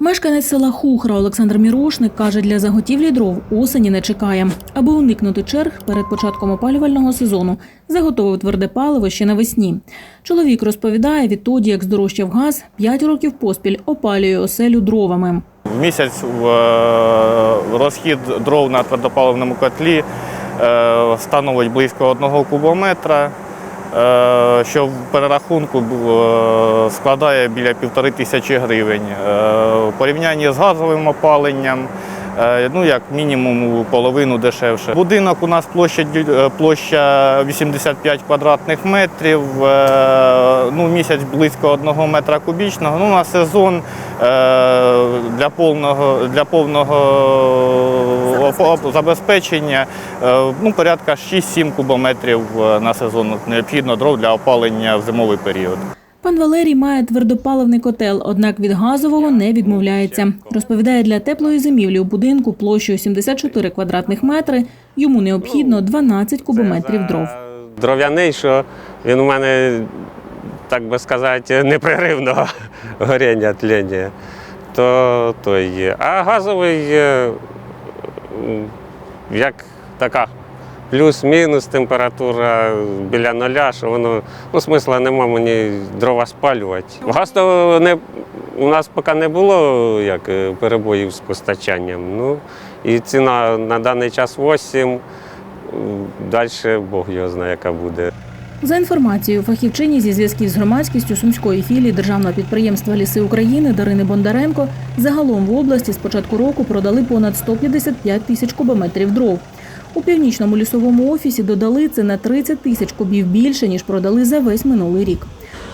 Мешканець села Хухра Олександр Мірошник каже, для заготівлі дров осені не чекає. Аби уникнути черг перед початком опалювального сезону, заготовив тверде паливо ще навесні. Чоловік розповідає, відтоді, як здорожчав газ, 5 років поспіль опалює оселю дровами. В місяць е, розхід дров на твердопаливному котлі е, становить близько одного кубометра, що в перерахунку е, складає біля півтори тисячі гривень. Е, В порівнянні з газовим опаленням, е, ну як мінімум половину дешевше. Будинок у нас площа, е, площа 85 квадратних метрів, е, ну, місяць близько одного метра кубічного. Ну, на сезон е, для повного, для повного забезпечення е, ну, порядка 6-7 кубометрів е, на сезон необхідно дров для опалення в зимовий період. Пан Валерій має твердопаливний котел, однак від газового не відмовляється. Розповідає, для теплої зимівлі у будинку площею 74 квадратних метри йому необхідно 12 кубометрів дров. Дров'яний, що він у мене, так би сказати, непреривного горіння тління, то, то є. А газовий як така плюс-мінус температура біля нуля, що воно ну, смисла нема мені дрова спалювати. Газ то не, у нас поки не було як, е, перебоїв з постачанням. Ну, і ціна на даний час 8. Далі Бог його знає, яка буде. За інформацією фахівчині зі зв'язків з громадськістю сумської філії державного підприємства Ліси України Дарини Бондаренко, загалом в області з початку року продали понад 155 тисяч кубометрів дров. У північному лісовому офісі додали це на 30 тисяч кубів більше, ніж продали за весь минулий рік.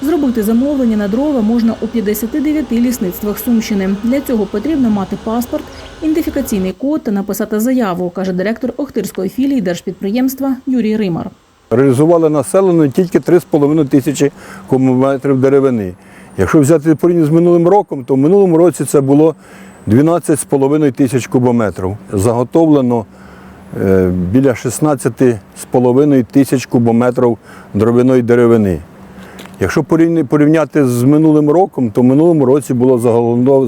Зробити замовлення на дрова можна у 59 лісництвах Сумщини. Для цього потрібно мати паспорт, ідентифікаційний код та написати заяву, каже директор Охтирської філії держпідприємства Юрій Римар. Реалізували населено тільки 3,5 тисячі кубометрів деревини. Якщо взяти порівняно з минулим роком, то в минулому році це було 12,5 тисяч кубометрів. Заготовлено біля 16,5 тисяч кубометрів дровяної деревини. Якщо порівняти з минулим роком, то в минулому році було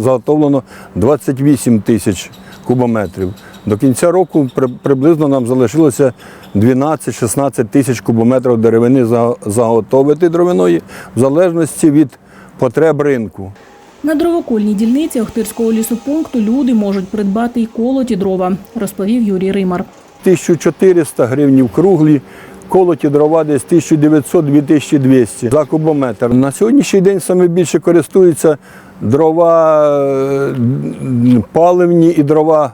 заготовлено 28 тисяч кубометрів. До кінця року приблизно нам залишилося 12-16 тисяч кубометрів деревини заготовити дровяної в залежності від потреб ринку. На дровокольній дільниці Охтирського лісопункту люди можуть придбати й колоті дрова, розповів Юрій Римар. 1400 гривнів круглі, колоті дрова десь 1900-2200 за кубометр. На сьогоднішній день саме більше користуються дрова е, паливні і дрова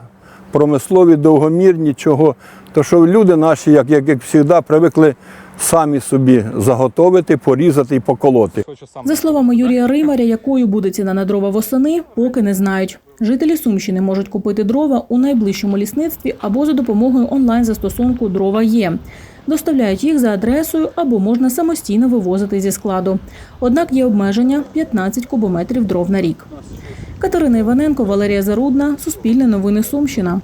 промислові, довгомірні, чого. То що люди наші, як, як, як завжди, привикли самі собі заготовити, порізати і поколоти. За словами Юрія Римаря, якою буде ціна на дрова восени, поки не знають. Жителі Сумщини можуть купити дрова у найближчому лісництві або за допомогою онлайн-застосунку Дрова є. Доставляють їх за адресою або можна самостійно вивозити зі складу. Однак є обмеження 15 кубометрів дров на рік. Катерина Іваненко, Валерія Зарудна, Суспільне новини Сумщина.